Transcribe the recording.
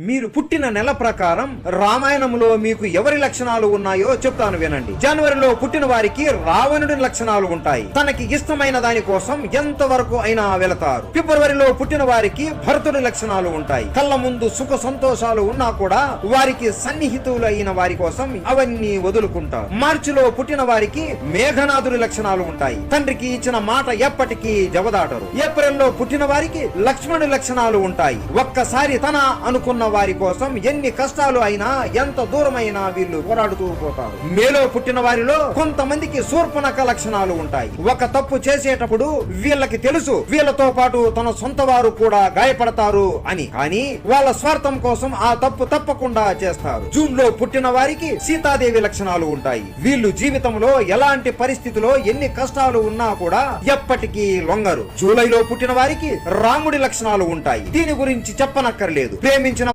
మీరు పుట్టిన నెల ప్రకారం రామాయణంలో మీకు ఎవరి లక్షణాలు ఉన్నాయో చెప్తాను వినండి. జనవరిలో పుట్టిన వారికి రావణుడి లక్షణాలు ఉంటాయి. తనకి ఇష్టమైన దాని కోసం ఎంత వరకు అయినా వెళతారు. ఫిబ్రవరిలో పుట్టిన వారికి భరతుడి లక్షణాలు ఉంటాయి. కళ్ళ ముందు సుఖ సంతోషాలు ఉన్నా కూడా వారికి సన్నిహితులు అయిన వారి కోసం అవన్నీ వదులుకుంటారు. మార్చిలో పుట్టిన వారికి మేఘనాథుడి లక్షణాలు ఉంటాయి. తండ్రికి ఇచ్చిన మాట ఎప్పటికీ జవదాటరు. ఏప్రిల్లో పుట్టిన వారికి లక్ష్మణుడి లక్షణాలు ఉంటాయి. ఒక్కసారి తన అనుకున్న వారి కోసం ఎన్ని కష్టాలు అయినా ఎంత దూరమైనా వీళ్ళు పోరాడుతూ పోతారు. మేలో పుట్టిన వారిలో కొంతమందికి శూర్పణక లక్షణాలు ఉంటాయి. ఒక తప్పు చేసేటప్పుడు వీళ్ళకి తెలుసు వీళ్ళతో పాటు తన సొంత వారు కూడా గాయపడతారు అని. కానీ వాళ్ళ స్వార్థం కోసం ఆ తప్పు తప్పకుండా చేస్తారు. జూన్లో పుట్టిన వారికి సీతాదేవి లక్షణాలు ఉంటాయి. వీళ్ళు జీవితంలో ఎలాంటి పరిస్థితిలో ఎన్ని కష్టాలు ఉన్నా కూడా ఎప్పటికీ లొంగరు. జూలైలో పుట్టిన వారికి రాముడి లక్షణాలు ఉంటాయి. దీని గురించి చెప్పనక్కర్లేదు. ప్రేమించిన